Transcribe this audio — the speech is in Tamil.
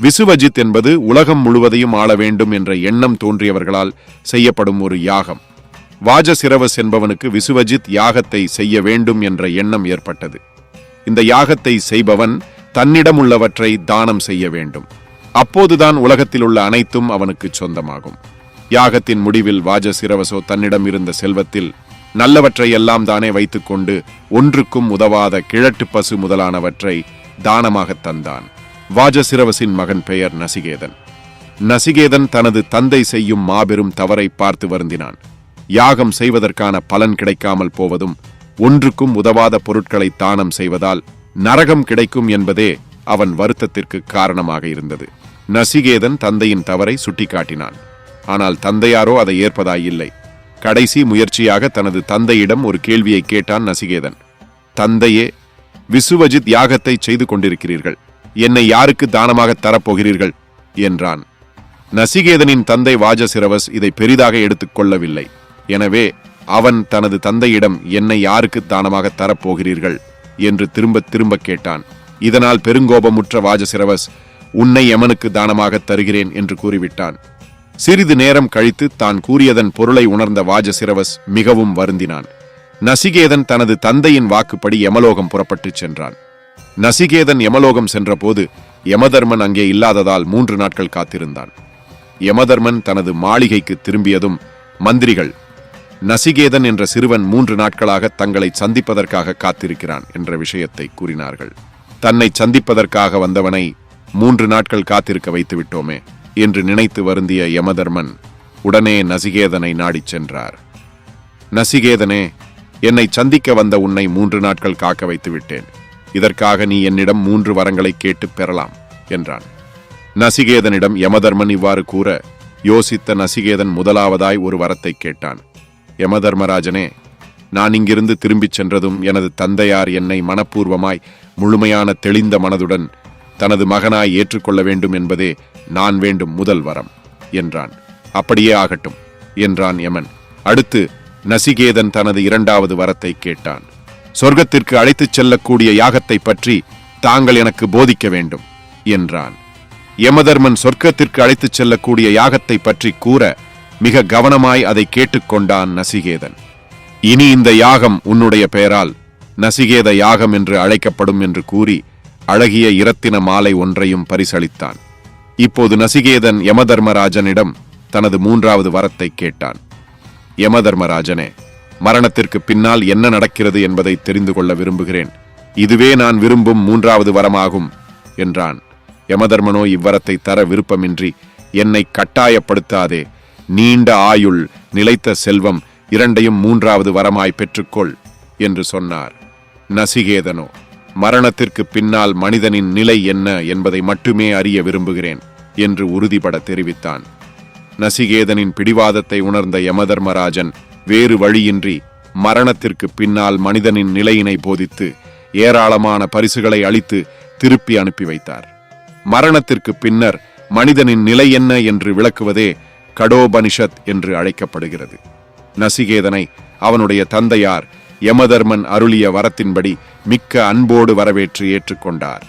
விசுவஜித் என்பது உலகம் முழுவதையும் ஆள வேண்டும் என்ற எண்ணம் தோன்றியவர்களால் செய்யப்படும் ஒரு யாகம். வாஜசிரவஸ் என்பவனுக்கு விசுவஜித் யாகத்தை செய்ய வேண்டும் என்ற எண்ணம் ஏற்பட்டது. இந்த யாகத்தை செய்பவன் தன்னிடம் உள்ளவற்றை தானம் செய்ய வேண்டும். அப்போதுதான் உலகத்தில் உள்ள அனைத்தும் அவனுக்கு சொந்தமாகும். யாகத்தின் முடிவில் வாஜசிரவசோ தன்னிடம் இருந்த செல்வத்தில் நல்லவற்றை எல்லாம் தானே வைத்துக்கொண்டு ஒன்றுக்கும் உதவாத கிழட்டு பசு முதலானவற்றை தானமாக தந்தான். வாஜசிரவசின் மகன் பெயர் நசிகேதன். நசிகேதன் தனது தந்தை செய்யும் மாபெரும் தவறை பார்த்து வருந்தினான். யாகம் செய்வதற்கான பலன் கிடைக்காமல் போவதும் ஒன்றுக்கும் உதவாத பொருட்களை தானம் செய்வதால் நரகம் கிடைக்கும் என்பதே அவன் வருத்தத்திற்கு காரணமாக இருந்தது. நசிகேதன் தந்தையின் தவறை சுட்டிக்காட்டினான். ஆனால் தந்தையாரோ அதை ஏற்பதாயில்லை. கடைசி முயற்சியாக தனது தந்தையிடம் ஒரு கேள்வியை கேட்டான் நசிகேதன். தந்தையே விசுவஜித் யாகத்தை செய்து கொண்டிருக்கிறீர்கள். என்னை யாருக்கு தானமாக தரப்போகிறீர்கள்? என்றான். நசிகேதனின் தந்தை வாஜசிரவஸ் இதை பெரிதாக எடுத்துக்கொள்ளவில்லை எனவே அவன் தனது தந்தையிடம் என்னை யாருக்கு தானமாக தரப்போகிறீர்கள்? என்று திரும்ப திரும்ப கேட்டான். இதனால் பெருங்கோபமுற்ற வாஜசிரவஸ் உன்னை எமனுக்கு தானமாக தருகிறேன் என்று கூறிவிட்டான். சிறிது நேரம் கழித்து தான் கூறியதன் பொருளை உணர்ந்த வாஜசிரவஸ் மிகவும் வருந்தினான். நசிகேதன் தனது தந்தையின் வாக்குப்படி யமலோகம் புறப்பட்டுச் சென்றான். நசிகேதன் யமலோகம் சென்றபோது யமதர்மன் அங்கே இல்லாததால் மூன்று நாட்கள் காத்திருந்தான். யமதர்மன் தனது மாளிகைக்கு திரும்பியதும் மந்திரிகள் நசிகேதன் என்ற சிறுவன் மூன்று நாட்களாக தங்களை சந்திப்பதற்காக காத்திருக்கிறான் என்ற விஷயத்தை கூறினார்கள். தன்னை சந்திப்பதற்காக வந்தவனை மூன்று நாட்கள் காத்திருக்க வைத்து விட்டோமே என்று நினைத்து வருந்திய யமதர்மன் உடனே நசிகேதனை நாடிச் சென்றார். நசிகேதனே என்னை சந்திக்க வந்த உன்னை மூன்று நாட்கள் காக்க வைத்து விட்டேன் இதற்காக நீ என்னிடம் மூன்று வரங்களை கேட்டு பெறலாம் என்றான். நசிகேதனிடம் யமதர்மன் இவ்வாறு கூற யோசித்த நசிகேதன் முதலாவதாய் ஒரு வரத்தை கேட்டான். யமதர்மராஜனே நான் இங்கிருந்து திரும்பிச் சென்றதும் எனது தந்தையார் என்னை மனப்பூர்வமாய் முழுமையான தெளிந்த மனதுடன் தனது மகனாய் ஏற்றுக்கொள்ள வேண்டும் என்பதே நான் வேண்டும் முதல் வரம் என்றான். அப்படியே ஆகட்டும் என்றான் யமன். அடுத்து நசிகேதன் தனது இரண்டாவது வரத்தை கேட்டான். சொர்க்கத்திற்கு அழைத்துச் செல்லக்கூடிய யாகத்தை பற்றி தாங்கள் எனக்கு போதிக்க வேண்டும் என்றான். யமதர்மன் சொர்க்கத்திற்கு அழைத்துச் செல்லக்கூடிய யாகத்தை பற்றி கூற மிக கவனமாய் அதை கேட்டுக்கொண்டான் நசிகேதன். இனி இந்த யாகம் உன்னுடைய பெயரால் நசிகேத யாகம் என்று அழைக்கப்படும் என்று கூறி அழகிய இரத்தின மாலை ஒன்றையும் பரிசளித்தான். இப்போது நசிகேதன் யமதர்மராஜனிடம் தனது மூன்றாவது வரத்தை கேட்டான். யமதர்மராஜனே மரணத்திற்கு பின்னால் என்ன நடக்கிறது என்பதை தெரிந்து கொள்ள விரும்புகிறேன். இதுவே நான் விரும்பும் மூன்றாவது வரமாகும் என்றான். யமதர்மனோ இவ்வரத்தை தர விருப்பமின்றி என்னை கட்டாயப்படுத்தாதே. நீண்ட ஆயுள் நிலைத்த செல்வம் இரண்டையும் மூன்றாவது வரமாய் பெற்றுக்கொள் என்று சொன்னார். நசிகேதனோ மரணத்திற்கு பின்னால் மனிதனின் நிலை என்ன என்பதை மட்டுமே அறிய விரும்புகிறேன் என்று உறுதிபட தெரிவித்தான். நசிகேதனின் பிடிவாதத்தை உணர்ந்த யமதர்மராஜன் வேறு வழியின்றி மரணத்திற்கு பின்னால் மனிதனின் நிலையினை போதித்து ஏராளமான பரிசுகளை அளித்து திருப்பி அனுப்பி வைத்தார். மரணத்திற்கு பின்னர் மனிதனின் நிலை என்ன என்று விளக்குவதே கடோபனிஷத் என்று அழைக்கப்படுகிறது. நசிகேதனை அவனுடைய தந்தையார் யமதர்மன் அருளிய வரத்தின்படி மிக்க அன்போடு வரவேற்று ஏற்றுக்கொண்டார்.